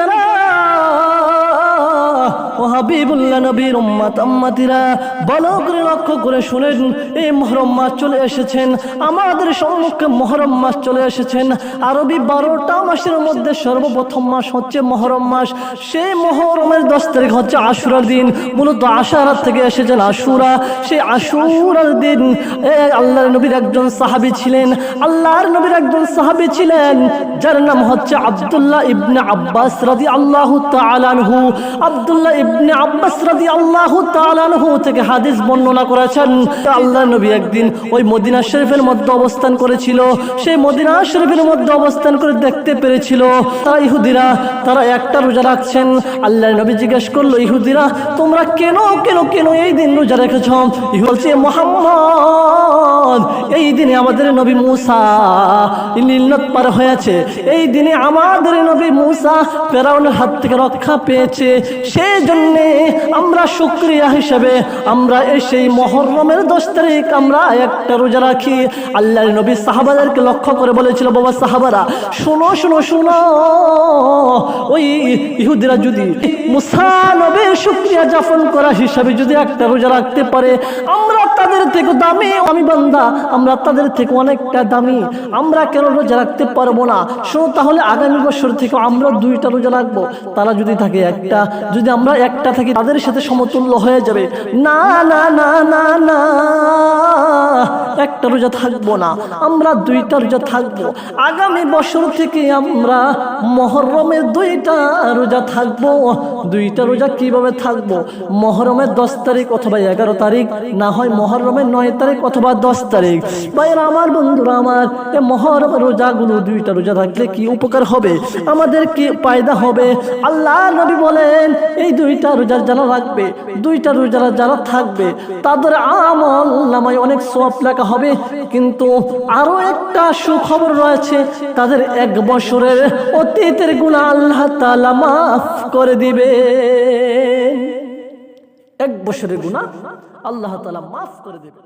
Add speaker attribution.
Speaker 1: করা ও হাবিবুল্লাহ নবীর উম্মাত আম্মাতিরা ভালো লক্ষ্য করে শুনেন, এই মহরম মাস চলে এসেছেন, আমাদের সম্মুখে মহরম মাস চলে এসেছেন, আরবি বারোটা মাসের মধ্যে সর্বপ্রথম মাস হচ্ছে মহরম মাস, সেই মহরমের দশ তারিখ হচ্ছে আশুরার দিন, মূলত আশারাত থেকে এসেছেন আশুরা, সেই আশুরার দিন আল্লাহর নবীর একজন সাহাবী ছিলেন, আল্লাহর নবীর একজন সাহাবী ছিলেন, যার নাম হচ্ছে আব্দুল্লাহ ইবনে আব্বাস রাদি আল্লাহ তালানহু আব্দুল্লাহ ইবনে আব্বাস থেকে হাদিস বর্ণনা করেছেন আল্লাহ নবী একদিন ওই মদিনা শরীফের মধ্যে অবস্থান করেছিল। সেই মদিনা শরীফের মধ্যে অবস্থান করে দেখতে পেরেছিল। তারা ইহুদিরা, তারা একটা রোজা রাখছেন। আল্লাহ নবী জিজ্ঞেস করল, ইহুদিরা, তোমরা কেন কেন কেন এই দিন রোজা রেখেছ? এই দিনে আমাদের নবী মুসা নীলনত পার হয়েছে। এই দিনে আমাদের নবী মুসা ফেরাউনের হাত থেকে রক্ষা পেয়েছে। সেই জন্যে আমরা শুক্রিয়া হিসেবে আমরা সেই মহরমের দশ তারিখ আমরা একটা রোজা রাখি। আল্লাহ নবী সাহাবাদেরকে লক্ষ্য করে বলেছিল, বাবা সাহাবারা, শোনো শোনো শোনো। ইহুদিরা যদি মুসা নবীর শুক্রিয়া যাপন করা হিসাবে যদি একটা রোজা রাখতে পারে, আমরা তাদের থেকে দামি, আমি বান্দা, আমরা তাদের থেকে অনেকটা দামি, আমরা কেন রোজা রাখতে পারব না? তাহলে আগামী বছর থেকে আমরা দুইটা রোজা রাখব। তারা যদি থাকে একটা, যদি আমরা একটা থাকি, তাদের সাথে সমতুল্য হয়ে যাবে। না না না না না। একটা রোজা থাকব না, আমরা দুইটা রোজা থাকব। আগামী বছর থেকে আমরা মহরমের দুইটা রোজা থাকব। দুইটা রোজা কীভাবে থাকব? মহরমের দশ তারিখ অথবা এগারো তারিখ, না হয় মহরমের নয় তারিখ অথবা দশ তারিখ। ভাইয়েরা, আমার বন্ধুরা, আমার এই মহরম রোজাগুলো দুইটা রোজা থাকলে কি উপকার হবে? আমাদের কি পায়দা হবে? আল্লাহ নবী বলেন, এই দুইটা রোজার যারা রাখবে, দুইটা রোজা যারা থাকবে, তাদের আমল নামায় অনেক সব লেখা হবে, কিন্তু আরও একটা সুখবর রয়েছে। তাদের এক বছরের অতীতের গুণা আল্লাহ তালা মাফ করে দিবে। এক বছরের গুণা আল্লাহ তালা মাফ করে দেবে।